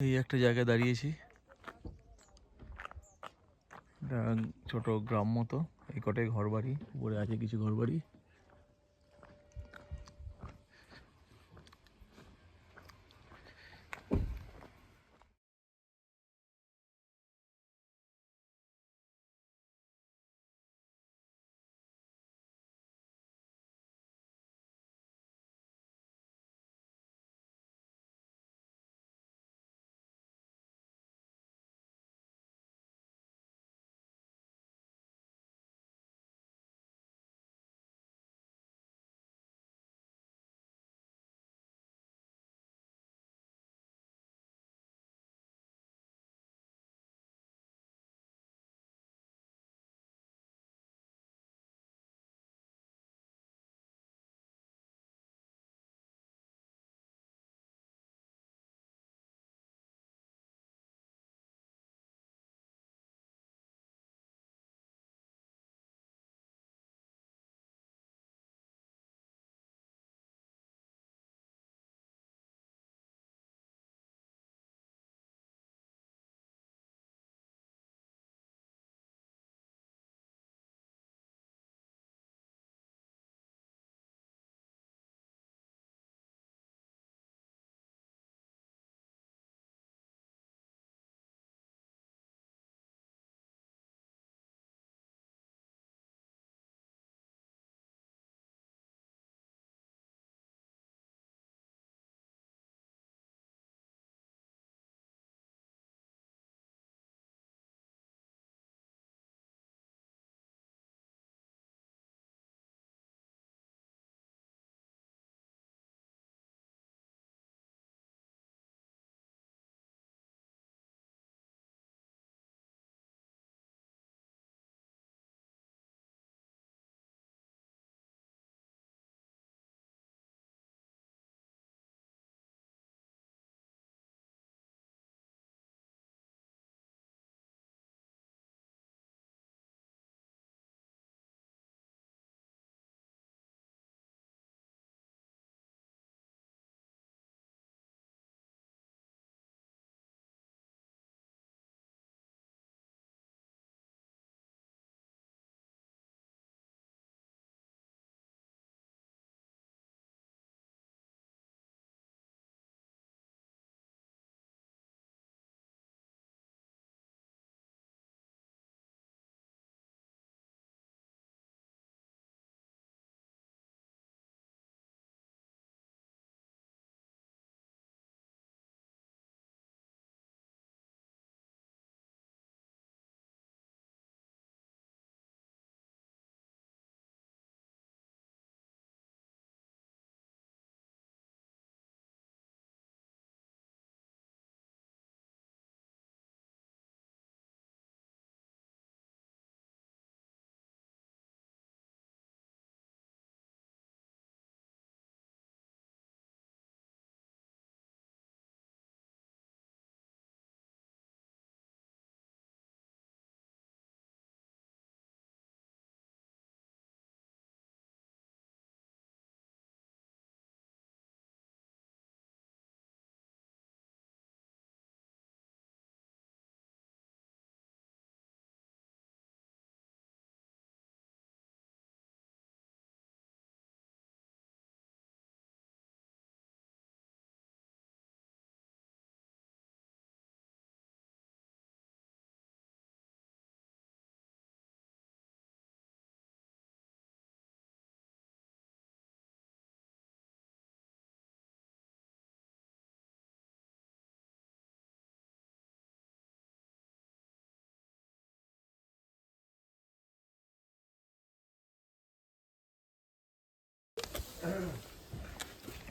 এই একটা জায়গায় দাঁড়িয়েছি। ছোট গ্রাম মতো। এই কটাই ঘর বাড়ি উপরে আছে কিছু ঘর বাড়ি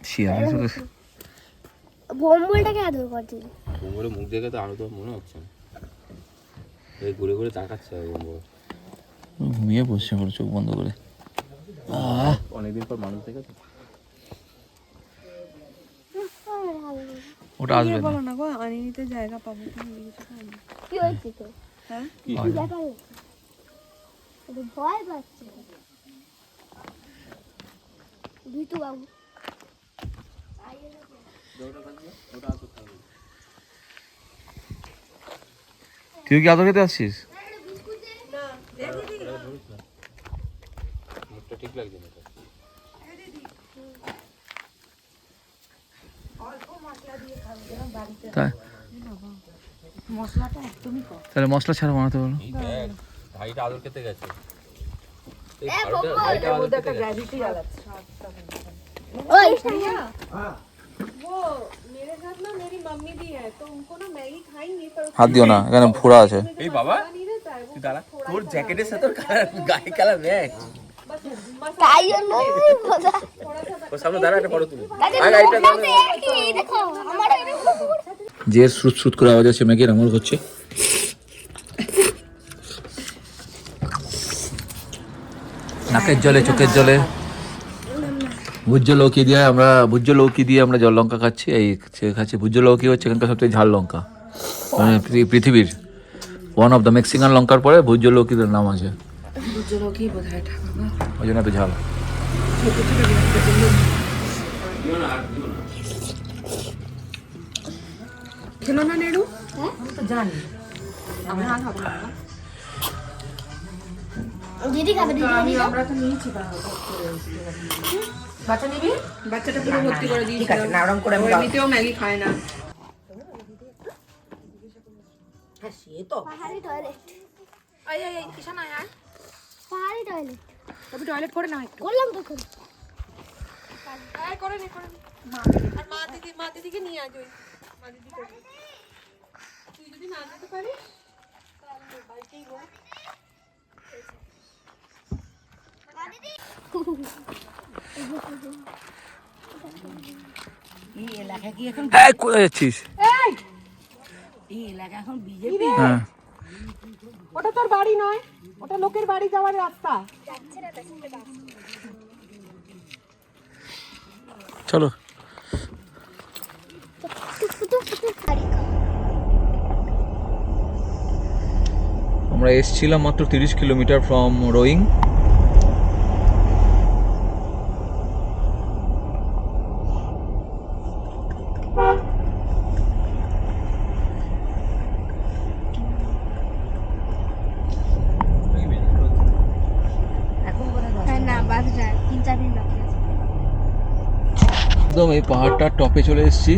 শিয়াল বোম্বলটাকে আদর করছিল বোম্বরে মুখ দেখে তো আরও তো মনে হচ্ছে। না এই ঘুরে ঘুরে তাকাচ্ছে বোম্বর ঘুমিয়ে বসছে পুরো চোখ বন্ধ করে। অনেকদিন পর মানুষ দেখে তো ওটা আসবে না। বলো না গো আনিনিতে জায়গা পাবো কি হয়েছে তো হ্যাঁ? ভয় পাচ্ছে। ভিতু বাবু তুই কি আদর খেতে আসছিস? ঠিক লাগছে না তাই? তাহলে মশলা ছাড়া বানাতে পারো দেখ ভাইটা আদর খেতে গেছে। হাত দিও না এখানে ফোড়া আছে এই বাবা দাঁড়া তোর জ্যাকেটের সাথে কালার গায়ে কালার ম্যাচ যে সুত সুত করে আওয়াজ আছে মেঘের আমল হচ্ছে। নাকের জলে চোখের জলে। ভুজ্য লৌকি দিয়ে আমরা ভুজ্য লৌকি দিয়ে আমরা জল লঙ্কা খাচ্ছি। এই খাচ্ছি ভুজ্য লৌকি হচ্ছে এখানকার সবচেয়ে ঝাল লঙ্কা। মানে পৃথিবীর ওয়ান অফ দ্য মেক্সিকান লঙ্কার পরে ভুজ্য লৌকিদের নাম আছে। ওই জন্য এত ঝাল। খেলো না নেড়ু? দিদি খাবে দিদি আমরা তো নিয়েছি বাচ্চা নিবি বাচ্চাটা পুরো ভর্তি করে দিয়েছি। ঠিক আছে নরম করে এমনিতেও ম্যাগি খায় না। পাহাড়ি টয়লেট এই এই কিষান আয় আয়। পাহাড়ি টয়লেট তবে টয়লেট করে না একটু। করলাম তখন আয় করে নে করে নে। মা। আর মা দিদি মা দিদিকে নিয়ে আজ ওই। মা দিদি করবে তুই যদি না যেতে পারিস তাহলে বাইকেই হোক কোথায় যাচ্ছিস? হ্যাঁ। ওটা তোর বাড়ি নয় ওটা লোকের বাড়ি যাওয়ার রাস্তা। চলো। আমরা এসছিলাম মাত্র তিরিশ কিলোমিটার ফ্রম রোয়িং হ্যাঁ না বাস যায় তিন চার দিন বাকি আছে একদম এই পাহাড়টার টপে চলে এসেছি।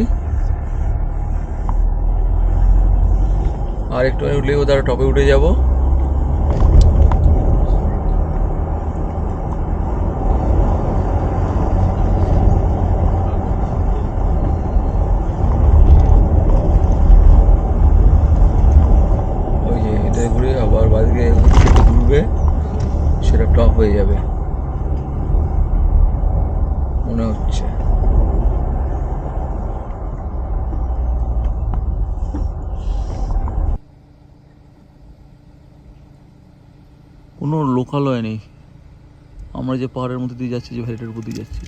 আর একটু উঠলে ওদের টপে উঠে যাব। ওই আবার ঘুরবে, সেটা টপ হয়ে যাবে। মনে হচ্ছে। কোনো লোকালয় নেই। আমরা যে পাহাড়ের মধ্যে দিয়ে যাচ্ছি, যে ভ্যালিটার উপর দিয়ে যাচ্ছি।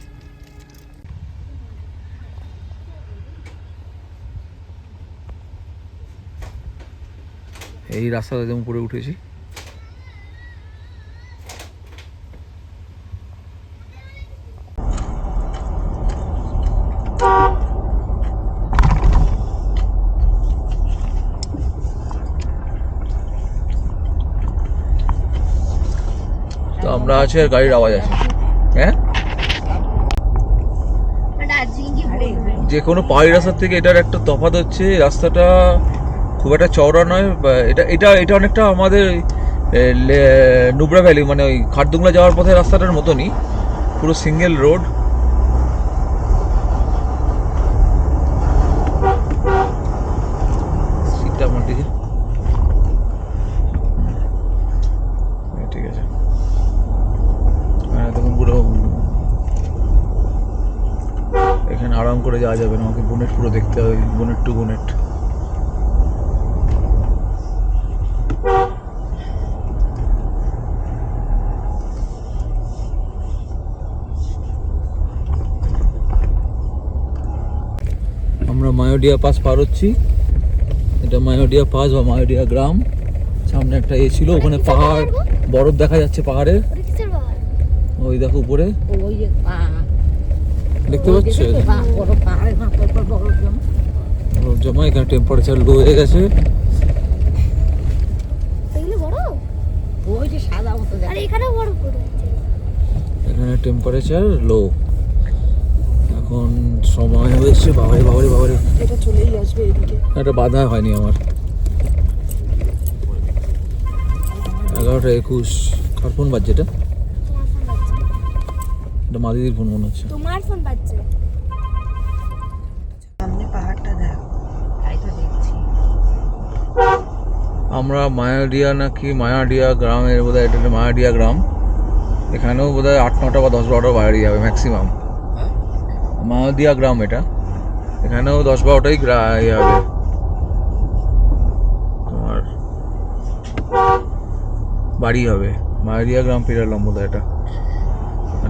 এই রাস্তাটা যেমন উপরে উঠেছি। আমরা আছে আর গাড়ির আওয়াজ আছে। হ্যাঁ? যে কোনো পাহাড়ি রাস্তার থেকে এটার একটা তফাৎ হচ্ছে রাস্তাটা খুব একটা চওড়া নয় বা এটা এটা এটা অনেকটা আমাদের নুবরা ভ্যালি মানে ওই খারদুংলা যাওয়ার পথে রাস্তাটার মতনই পুরো সিঙ্গেল রোড সিটটা আমার দিকে হ্যাঁ, ঠিক আছে হ্যাঁ তখন পুরো এখানে আরাম করে যাওয়া যাবে না আমাকে বোনেট পুরো দেখতে হবে বোনেট টু বোনেট। আমরা মায়োডিয়া পাস পার হচ্ছি। এটা মায়োডিয়া পাস বা মায়োডিয়া গ্রাম। সামনে একটা এ ছিল ওখানে পাহাড় বরফ দেখা যাচ্ছে পাহাড়ে। ওটা কিসের পাহাড়। ওই দেখো উপরে। ওই যে পা- দেখতে পাচ্ছ? জমা এখানে টেম্পারেচার লো হয়ে গেছে। এখানে টেম্পারেচার লো এখন সময় হয়েছে বাবারে বাবারে বাবারে। একটা বাধা হয়নি আমার। এগারোটা একুশ। কার্পন বাজছে এটা? এটা মাদিদির ফোন মনে হচ্ছে। তোমার ফোন বাজছে। সামনে পাহাড়টা দেখ তাই তো দেখছি। আমরা মায়াডিয়া নাকি মায়াডিয়া গ্রামের বোধহয় এটা মায়াডিয়া গ্রাম। এখানেও বোধহয় আট নটা বা দশ বারোটা বাড়ি যাবে ম্যাক্সিমাম মায়াদিয়া গ্রাম এটা। এখানেও দশ বারোটাই গ্রা- ইয়ে হবে। তোমার বাড়ি হবে। মায়াদিয়া গ্রাম পেরালাম বোধহয় এটা।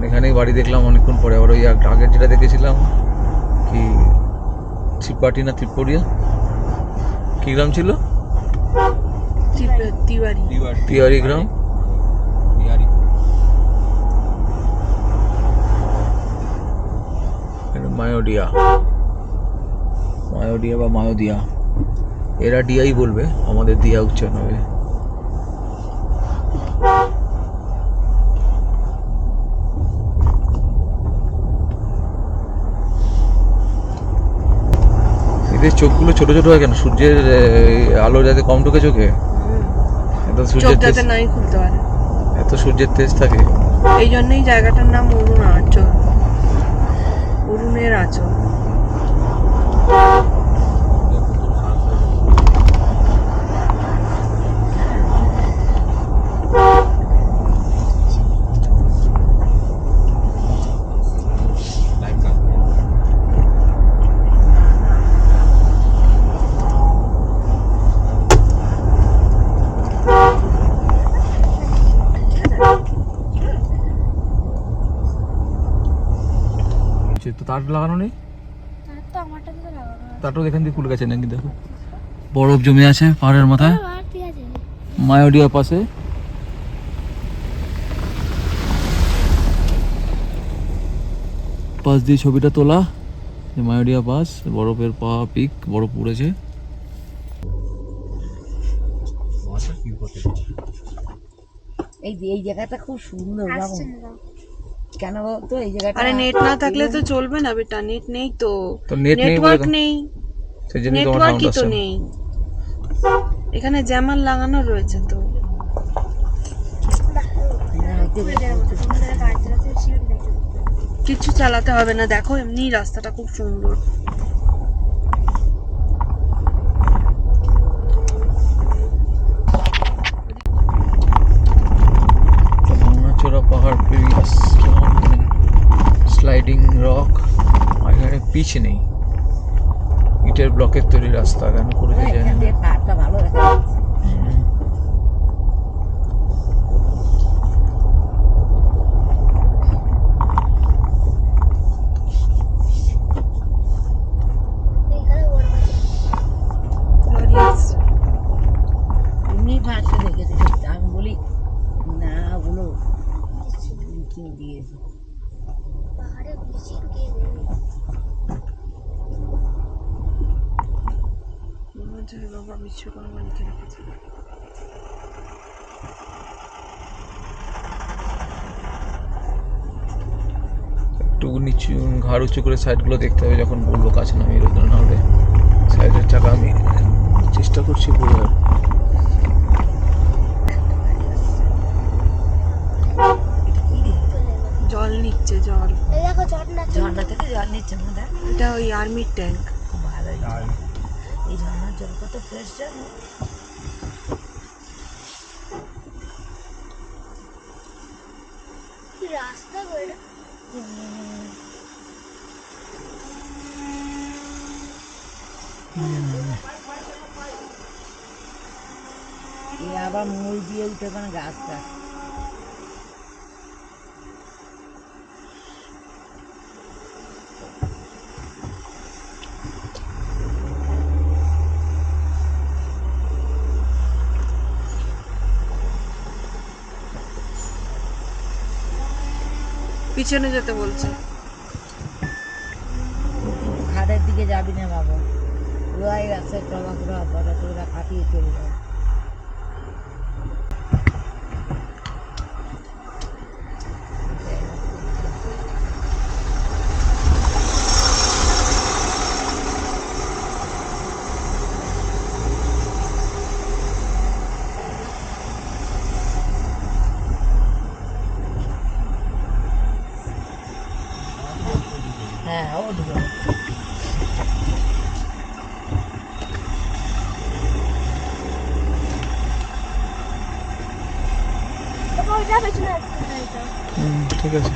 এখানেই বাড়ি দেখলাম অনেকক্ষণ পরে। আবার ওই এক- আগের যেটা দেখেছিলাম কি ত্রিপাঠি না ত্রিপুরিয়া কি গ্রাম ছিল? তিওয়ারি। গ্রাম। মায়োডিয়া। মায়োডিয়া বা মায়োদিয়া। এরা ডিয়াই বলবে আমাদের দিয়া উচ্চারণ হবে। এদের চোখগুলো ছোট ছোট হয় কেন? সূর্যের আলো যাতে কম ঢুকে চোখে? এত সূর্যের তেজ যাতে নাই খুলতে পারে। এত সূর্যের তেজ থাকে। এই জন্যই জায়গাটার নাম অরুণ আচল অরুণের আচল সে তো তার লাগানো নেই। তারটাও এখান দিয়ে খুলে গেছে নাকি দেখো। বরফ জমে আছে পাহাড়ের মাথায়। মায়োডিয়ার পাশে। পাশ দিয়ে ছবিটা তোলা। যে মায়োডিয়া পাস বরফের পা পিক বরফ পড়েছে এই যে- এই জায়গাটা খুব সুন্দর। কেন বলতো? এই জায়গাটা আরে নেট না থাকলে তো চলবে না বেটা নেট নেই তো। তো নেট নেই বলে নেটওয়ার্ক তো- নেই। সেই জন্য তোমার নেটওয়ার্কই তো নেই। এখানে জ্যামার লাগানো রয়েছে তো। কিছু চালাতে হবে না দেখো এমনি রাস্তাটা খুব সুন্দর। পিচ নেই। ইটের ব্লকের তৈরি রাস্তা কেন করেছে জানি এখান না। দিয়ে পাহাড়টা ভালো দেখা যাচ্ছে এইখানে বরফ আছে। লরি আসছে। এমনি পাহাড়টা দেখেছে আমি বলি না ওগুলো লিখে দিয়েছে পাহাড়ে বেশি কে হচ্ছে বাবা বিশ্বকর্মা লিখে রেখেছে একটু নিচু ঘাড় উঁচু করে সাইডগুলো দেখতে হবে যখন বলব কাছে নামিয়ে রোদ্র না হলে সাইডের চাকা আমি চেষ্টা করছি আর জল নিচ্ছে জল। ঝর্ণা থেকে। জল নিচ্ছে না এটা ওই আর্মির ট্যাঙ্ক। খুব ভালো এই ঝর্ণার জল কত ফ্রেশ জল রাস্তা এটা? আবার মই দিয়ে উঠে ওখানে গাছ গাছ পিছনে যেতে বলছে। খাদের দিকে যাবি না বাবা। টবা করে অপাটা করে কাটিয়ে চলে যাবে। হ্যাঁ ও দুটো ঠিক আছে।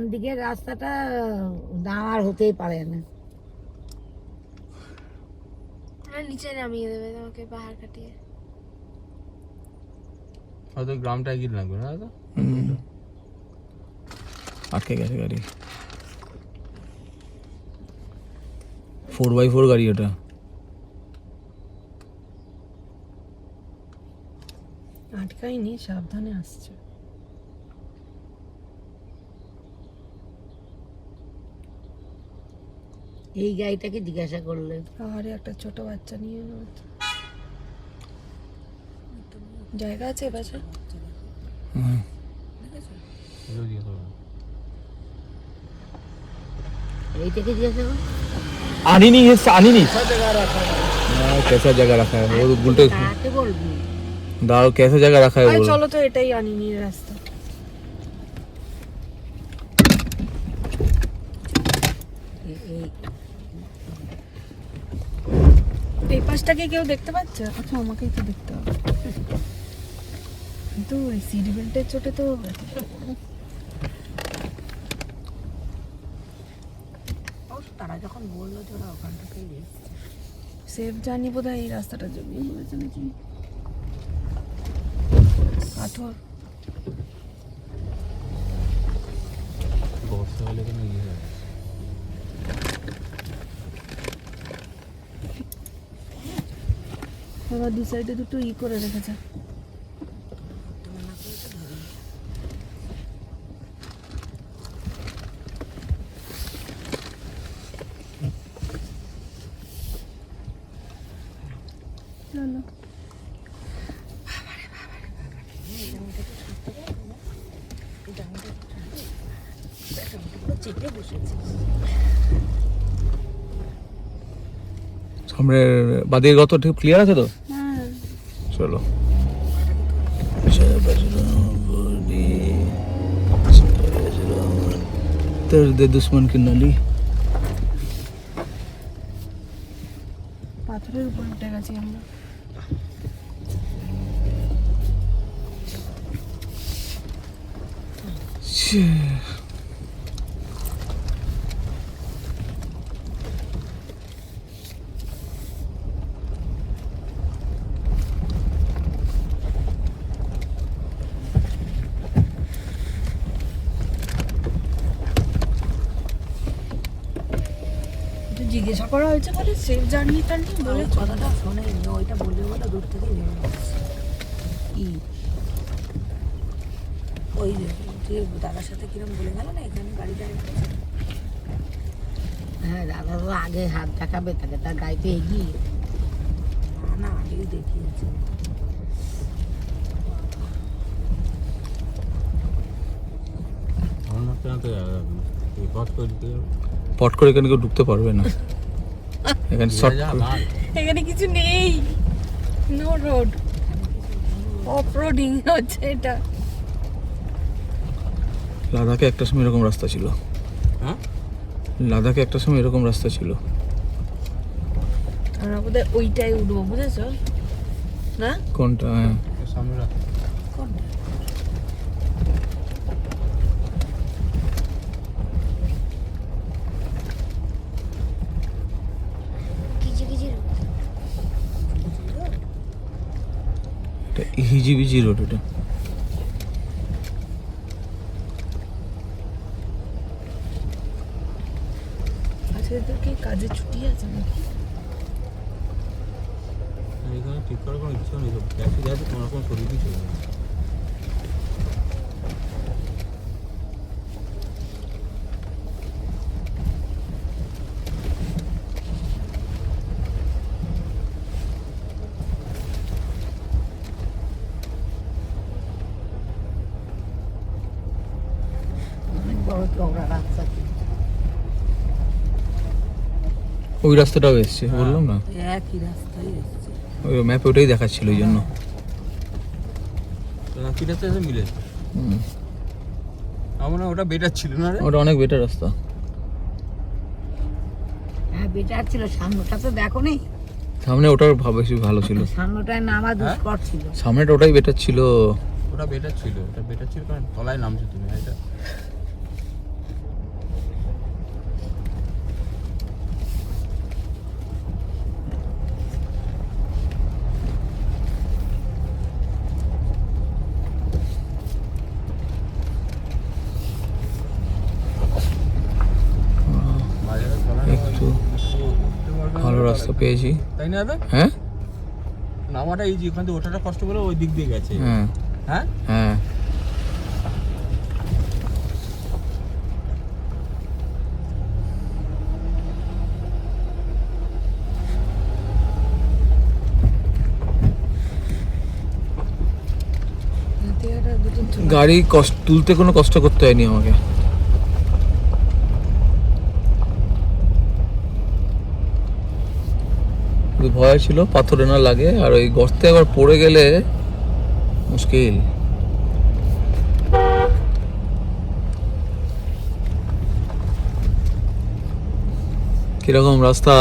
ডান দিকের রাস্তাটা নামার হতেই পারে না। নিচে নামিয়ে দেবে তোমাকে পাহাড় কাটিয়ে। হয়তো গ্রামটা গিয়ে লাগবে না দাদা? আটকে গেছে গাড়ি। ফোর বাই ফোর গাড়ি ওটা। আটকাইনি সাবধানে আসছে। এই গাড়িটাকে জিজ্ঞাসা করলে পাহাড়ে একটা ছোট বাচ্চা নিয়ে এলো হয়তো। জায়গা আছে পাশে হুম। এইটাকে জিজ্ঞাসা করলে आनी नहीं है आनी नहीं हाँ, कैसा जगह रखा है वो उल्टे তাকে বলবি दाल कैसा जगह रखा है আরে वो চলো তো এটাই আনিনি রাস্তা এই কেউ দেখতে পাচ্ছে? আচ্ছা আমাকেই তো দেখতে হবে। কিন্তু ওই সিট বেল্টের চোটে তো তারা যখন বলল যে ওরা ওখান থেকেই এসছে। সেফ জানি বোধ হয় এই রাস্তাটার জন্যই বলেছে নাকি? পাথর। বর্ষা হলে কেন ইয়ে হয় আবার দু সাইডে দুটো ই করে রেখেছে চলো। চেপে বসেছে সামনে ঠিক ক্লিয়ার আছে তো? Mr. De Dusman Kinali. পাথরের উপর উঠে গেছি আমরা Yeah. করা হয়েছে বলে সেফ জার্নি টার্নি বলে কথাটা শোনেনি ওইটা বলে বলে দূর গেছে। কি ওই যে দাদার সাথে কিরম বলে গেল না এখানে গাড়িটা হ্যাঁ দাদা তো আগে হাত দেখাবে তাকে তার গাড়িতে এগিয়ে। না না আগেই দেখিয়েছে। পট করে এখানে কেউ ঢুকতে পারবে না? এখানে শর্ট এখানে কিছু নেই। নো রোড অফ রোডিং হচ্ছে এটা। লাদাখে একটা সময় এরকম রাস্তা ছিল। হ্যাঁ? লাদাখে একটা সময় এরকম রাস্তা ছিল। আমরা বোধহয় ওইটাই উঠবো বুঝেছ? না? কোনটা? হ্যাঁ। সামনে রাখ কোনটা হিজিবিজি রোড এটা। আচ্ছা এদের কি কাজে ছুটি আছে নাকি? এখানে ঠিক করার কোনো ইচ্ছা নেই তো গ্যাসে যাচ্ছে কোনো রকম শরীর কিছু ওই রাস্তাটাও এসছে বললাম না? একই রাস্তায় এসছে। ওই ম্যাপে ওটাই দেখাচ্ছিল ওই জন্য। রাখিটা তো এসে মিলে। আমার ওটা বেটার ছিল না রে? ওটা অনেক বেটার রাস্তা। হ্যাঁ বেটার ছিল। সামনেটা তো দেখো নি সামনে ওটার ভাব বেশি ভালো ছিল। সামনেটায় নামা দুষ্কর ছিল। সামনেটা ওটাই বেটার ছিল। ওটা বেটার ছিল ওটা বেটার ছিল কারণ তলায় নামছো তুমি এটা বাজারে তলায় নামা একটু উঠতে পারবে না, ভালো তলায়। রাস্তা পেয়েছি। তাই না দাদা? হ্যাঁ? নামাটা ইজি ওখান থেকে ওঠাটা কষ্ট করে ওই দিক দিয়ে গেছে। হ্যাঁ। হ্যাঁ? হ্যাঁ। গাড়ি কষ্ট তুলতে কোনো কষ্ট করতে হয়নি আমাকে। ভয় ছিল পাথরে না লাগে আর ওই গর্তে আবার পড়ে গেলে মুশকিল। কীরকম রাস্তা?